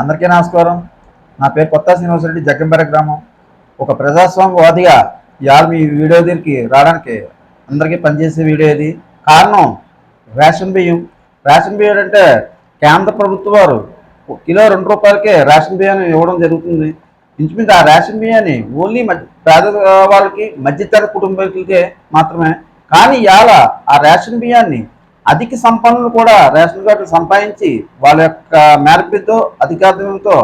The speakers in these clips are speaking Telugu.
అందరికీ నమస్కారం. నా పేరు కొత్త శ్రీనివాసరెడ్డి జగ్గంబెర గ్రామం. ఒక ప్రజాస్వామ్యవాదిగా ఇవాళ మీ వీడియో దగ్గరికి రావడానికి అందరికీ పనిచేసే వీడియో ఇది. కారణం రేషన్ బియ్యం. రేషన్ బియ్యం అంటే కేంద్ర ప్రభుత్వం వారు కిలో రెండు రూపాయలకే రేషన్ బియ్యాన్ని ఇవ్వడం జరుగుతుంది. ఇంచుమించు ఆ రేషన్ బియ్యాన్ని ఓన్లీ పేద వాళ్ళకి మధ్యతర కుటుంబాలకే మాత్రమే. కానీ ఇవాళ ఆ రేషన్ బియ్యాన్ని అధిక సంపన్నులు కూడా రేషన్ కార్డులు సంపాదించి వాళ్ళ యొక్క మేరపితో అధికారంతో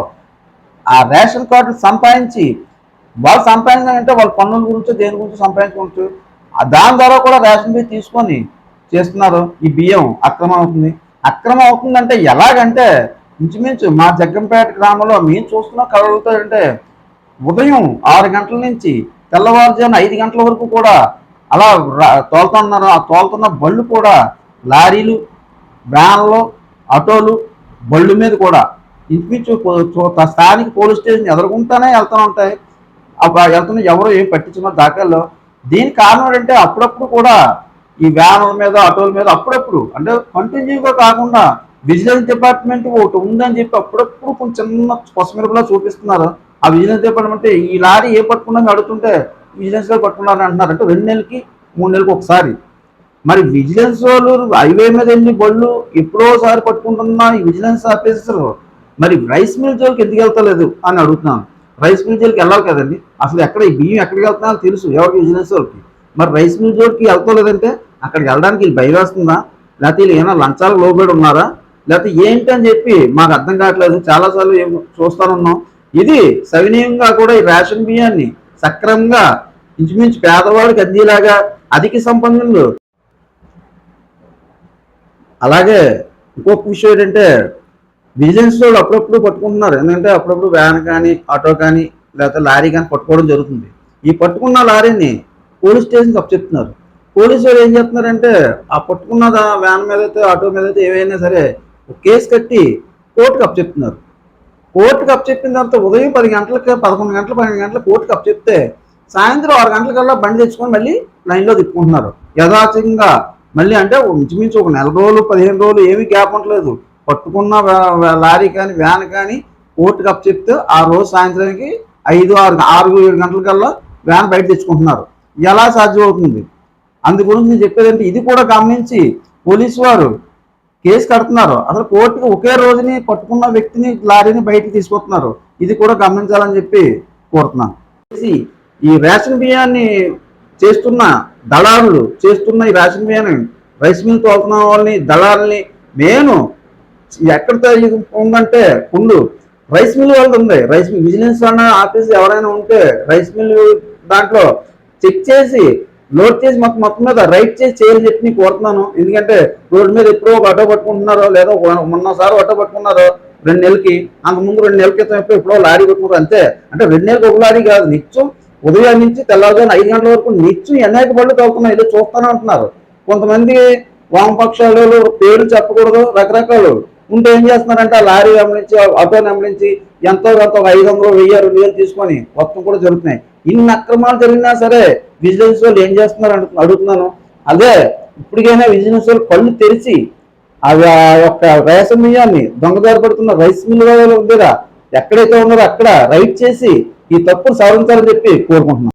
ఆ రేషన్ కార్డులు సంపాదించి వాళ్ళు సంపాదించాలంటే వాళ్ళ పన్నుల గురించి దేని గురించి సంపాదించుకోవచ్చు. దాని ద్వారా కూడా రేషన్ బియ్యం తీసుకొని చేస్తున్నారు. ఈ బియ్యం అక్రమం అవుతుంది. అక్రమం అవుతుందంటే ఎలాగంటే ఇంచుమించు మా జగ్గంపేట గ్రామంలో మేము చూస్తున్న కలుగుతాడంటే అంటే ఉదయం ఆరు గంటల నుంచి తెల్లవారుజామున ఐదు గంటల వరకు కూడా అలా తోలుతున్నారు. ఆ తోలుతున్న బళ్ళు కూడా లారీలు వ్యాన్లు ఆటోలు బళ్ళు మీద కూడా ఇంచుమించు స్థానిక పోలీస్ స్టేషన్ ఎదుర్కొంటానే వెళ్తూ ఉంటాయి. అప్పుడు వెళ్తున్న ఎవరు ఏం పట్టించుకున్న దాఖల్లో. దీనికి కారణం ఏంటంటే అప్పుడప్పుడు కూడా ఈ వ్యాన్ల మీద ఆటోల మీద అప్పుడప్పుడు అంటే కంటిన్యూగా కాకుండా విజిలెన్స్ డిపార్ట్మెంట్ ఒకటి ఉందని చెప్పి అప్పుడప్పుడు కొంచెం చిన్న కొసమిరపులా చూపిస్తున్నారు. ఆ విజిలెన్స్ డిపార్ట్మెంట్ ఈ లారీ ఏ పట్టుకున్నా అడుగుతుంటే విజిలెన్స్లో పట్టుకున్నారు అంటున్నారు. అంటే రెండు నెలలకి మూడు నెలలకు ఒకసారి. మరి విజిలెన్స్ వాళ్ళు హైవే మీద ఎన్ని బళ్ళు ఎప్పుడోసారి పట్టుకుంటున్నా ఈ విజిలెన్స్ ఆఫీసర్ మరి రైస్ మిల్ జోలికి ఎందుకు వెళ్తలేదు అని అడుగుతున్నాను. రైస్ మిల్ జోలికి వెళ్ళాలి కదండి. అసలు ఎక్కడ ఈ బియ్యం ఎక్కడికి వెళ్తున్నారో తెలుసు. ఎవరికి విజిలెన్స్ వాళ్ళకి? మరి రైస్ మిల్ జోలికి వెళ్తలేదంటే అక్కడికి వెళ్ళడానికి వీళ్ళు భయం లేకపోతే వీళ్ళు ఏమైనా లంచాలకు లోబడి ఉన్నారా? లేకపోతే ఏంటి అని చెప్పి మాకు అర్థం కావట్లేదు. చాలాసార్లు ఏం చూస్తానున్నాం ఇది సవినీయంగా కూడా ఈ రేషన్ బియ్యాన్ని సక్రమంగా ఇంచుమించు పేదవాడికి అందేలాగా అధిక సంపన్నులు అలాగే ఇంకొక విషయం ఏంటంటే విజిలెన్స్ వాళ్ళు అప్పుడప్పుడు పట్టుకుంటున్నారు. ఎందుకంటే అప్పుడప్పుడు వ్యాన్ కానీ ఆటో కానీ లేకపోతే లారీ కానీ పట్టుకోవడం జరుగుతుంది. ఈ పట్టుకున్న లారీని పోలీస్ స్టేషన్కి అప్పచెప్తున్నారు. పోలీసు వాళ్ళు ఏం చేస్తున్నారంటే ఆ పట్టుకున్న వ్యాన్ మీద అయితే ఆటో మీద అయితే ఏవైనా సరే ఒక కేసు కట్టి కోర్టుకి అప్పచెప్తున్నారు. కోర్టుకి అప్పచెప్పిన తర్వాత ఉదయం పది గంటలకి పదకొండు గంటలు పన్నెండు గంటల కోర్టుకు అప్పచెప్తే సాయంత్రం ఆరు గంటలకల్లా బండి తెచ్చుకొని మళ్ళీ లైన్లో తిప్పుకుంటున్నారు. యథాతథంగా మళ్ళీ అంటే ఇంచుమించు ఒక నెల రోజులు పదిహేను రోజులు ఏమీ గ్యాప్ ఉండలేదు. పట్టుకున్న లారీ కానీ వ్యాన్ కానీ కోర్టుకు అప్ చెప్తే ఆ రోజు సాయంత్రానికి ఐదు ఆరు ఆరు ఏడు గంటలకల్లా వ్యాన్ బయట తెచ్చుకుంటున్నారు. ఎలా సాధ్యం అవుతుంది అందు గురించి నేను చెప్పేదంటే ఇది కూడా గమనించి పోలీసు వారు కేసు కడుతున్నారు. అసలు కోర్టుకి ఒకే రోజుని పట్టుకున్న వ్యక్తిని లారీని బయటికి తీసుకొస్తున్నారు. ఇది కూడా గమనించాలని చెప్పి కోరుతున్నాను. ఈ రేషన్ బియ్యాన్ని చేస్తున్న దళారులు చేస్తున్న ఈ రేషన్ బియ్యాన్ని రైస్ మిల్ తోలుతున్న వాళ్ళని దళాలని నేను ఎక్కడ ఉందంటే కుండు రైస్ మిల్ వాళ్ళది ఉంది. రైస్ మిల్ విజిలెన్స్ అన్న ఆఫీస్ ఎవరైనా ఉంటే రైస్ మిల్ దాంట్లో చెక్ చేసి లోడ్ చేసి మొత్తం మొత్తం మీద రైట్ చేసి చేరి చెప్పి నీకు కోరుతున్నాను. ఎందుకంటే రోడ్డు మీద ఎప్పుడో ఒక ఆటో పట్టుకుంటున్నారో లేదో మొన్నసారి ఆటో పట్టుకున్నారో రెండు నెలలకి అంత ముందు రెండు నెలల క్రితం ఎప్పుడో ఎప్పుడో లారీ కొట్టుకున్నారు అంతే. అంటే రెండు నెలలకు ఒక లారీ కాదు నిత్యం ఉదయం నుంచి తెల్లవారుజామున ఐదు గంటల వరకు నిత్యం అనేక పళ్ళు తవ్వుతున్నాయి. ఇది చూస్తానే ఉంటున్నారు. కొంతమంది వామపక్షాలు పేర్లు చెప్పకూడదు రకరకాలు. ఉంటే ఏం చేస్తున్నారంటే ఆ లారీ గమనించి ఆటోని గమనించి ఎంతో కొంత ఒక ఐదు వందలు వెయ్యి రెండు వేలు తీసుకొని మొత్తం కూడా జరుగుతున్నాయి. ఇన్ని అక్రమాలు జరిగినా సరే విజిలెన్స్ వాళ్ళు ఏం చేస్తున్నారు అంటు అడుగుతున్నాను. అదే ఇప్పటికైనా విజిలెన్స్ వాళ్ళు కళ్ళు తెరిచి అవి ఆ యొక్క రేషన్ బియ్యాన్ని దొంగదారి పడుతున్న రైస్ మిల్ దగ్గర ఎక్కడైతే ఉన్నారో అక్కడ రైట్ చేసి ఈ తప్పును సవరించాలని చెప్పి కోరుకుంటున్నాను